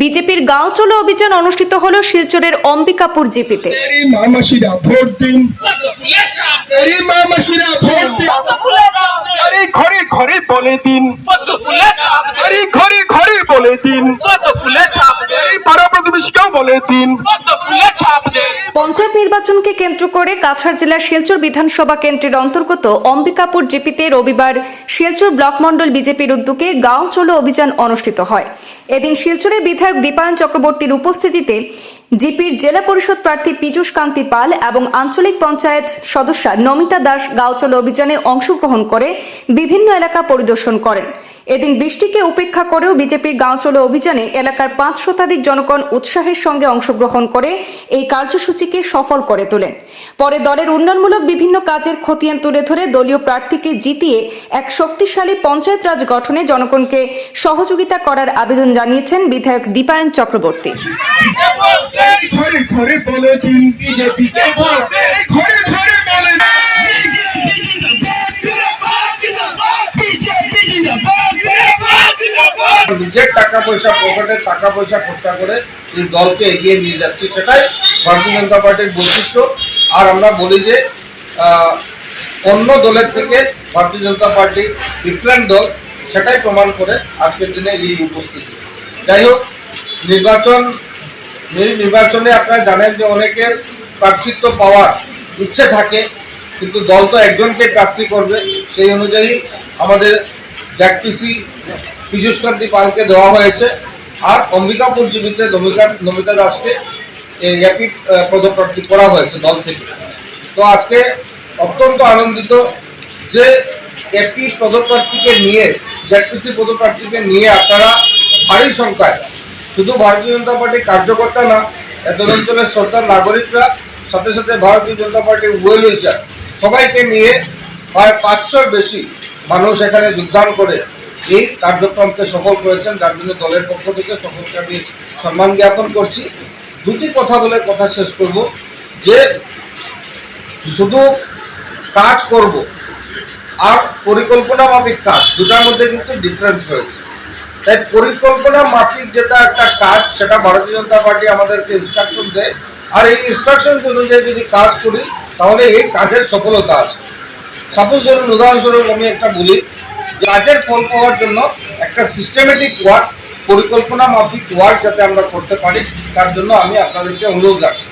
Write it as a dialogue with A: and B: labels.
A: বিজেপির গাঁও চলো অভিযান অনুষ্ঠিত হলো শিলচরের অম্বিকাপুর জিপিতে।
B: ঘরে ঘরে বলে দিন। আরে ঘরে ঘরে বলে দিন। আরে পাড়া প্রতিবেশীকেও বলে দিন।
A: পঞ্চায়েত নির্বাচনকে কেন্দ্র করে কাছাড় জেলার শিলচর বিধানসভা কেন্দ্রের অন্তর্গত অম্বিকাপুর জিপিতে রবিবার শিলচর ব্লক মণ্ডল বিজেপির উদ্যোগে গাঁও চলো অভিযান অনুষ্ঠিত হয়। এদিন শিলচরের বিধায়ক দীপায়ন চক্রবর্তীর উপস্থিতিতে জিপির জেলা পরিষদ প্রার্থী পীযূষ কান্তি পাল এবং আঞ্চলিক পঞ্চায়েত সদস্যা নমিতা দাস গাঁও চলো অভিযানে অংশগ্রহণ করে বিভিন্ন এলাকা পরিদর্শন করেন। এদিন বৃষ্টিকে উপেক্ষা করেও বিজেপির গাঁও চলো অভিযানে এলাকার পাঁচ শতাধিক জনগণ উৎসাহের সঙ্গে অংশগ্রহণ করে এই কার্যসূচিকে সফল করে তোলেন। পরে দলের উন্নয়নমূলক বিভিন্ন কাজের খতিয়ান তুলে ধরে দলীয় প্রার্থীকে জিতিয়ে এক শক্তিশালী পঞ্চায়েত রাজ গঠনে জনগণকে সহযোগিতা করার আবেদন জানিয়েছেন বিধায়ক দীপায়ন চক্রবর্তী।
C: নিজের টাকা পয়সা পকেটের টাকা পয়সা খরচা করে এই দলকে এগিয়ে নিয়ে যাচ্ছি, সেটাই ভারতীয় জনতা পার্টির বৈশিষ্ট্য। আর আমরা বলি যে অন্য দলের থেকে ভারতীয় জনতা পার্টি ডিফারেন্ট দল, সেটাই প্রমাণ করে আজকের দিনে এই উপস্থিতি। যাই হোক, নির্বাচন, এই নির্বাচনে আপনারা জানেন যে অনেকের প্রার্থিত্ব পাওয়ার ইচ্ছে থাকে, কিন্তু দল তো একজনকে প্রার্থী করবে। সেই অনুযায়ী আমাদের জ্যাকপিসি পীযূষ কান্তি পালকে দেওয়া হয়েছে। আর অম্বিকাপুর জীবিতে নমিতা নমিতা দাসকে একই আহ, পদপ্রার্থী করা হয়েছে দল থেকে। তো আজকে অত্যন্ত আনন্দিত যে এপি পদপ্রার্থীকে নিয়ে জ্যাকপিসি পদপ্রার্থীকে নিয়ে আপনারা ভারী সংখ্যায় শুধু ভারতীয় জনতা পার্টির কার্যকর্তা না এত অঞ্চলের সরকার নাগরিকরা সাথে সাথে ভারতীয় জনতা পার্টির ওয়েল উইশার সবাইকে নিয়ে প্রায় পাঁচশোর বেশি মানুষ এখানে যোগদান করে এই কার্যক্রমকে সফল করেছেন যার জন্য দলের পক্ষ থেকে সকলকে আমি সম্মান জ্ঞাপন করছি। দুটি কথা বলে কথা শেষ করব। যে শুধু কাজ করব আর পরিকল্পনা মাফিক কাজ, দুটার মধ্যে কিন্তু ডিফারেন্স রয়েছে। তাই পরিকল্পনা মাফিক যেটা একটা কাজ, সেটা ভারতীয় জনতা পার্টি আমাদেরকে ইনস্ট্রাকশন দেয়। আর এই ইনস্ট্রাকশন অনুযায়ী যদি কাজ করি, তাহলে এই কাজের সফলতা আছে। সাপোজ ধরুন, উদাহরণস্বরূপ আমি একটা বলি যে কাজের ফল পাওয়ার জন্য একটা সিস্টেমেটিক ওয়ার্ক পরিকল্পনা মাফিক ওয়ার্ক যাতে আমরা করতে পারি, তার জন্য আমি আপনাদেরকে অনুরোধ রাখছি।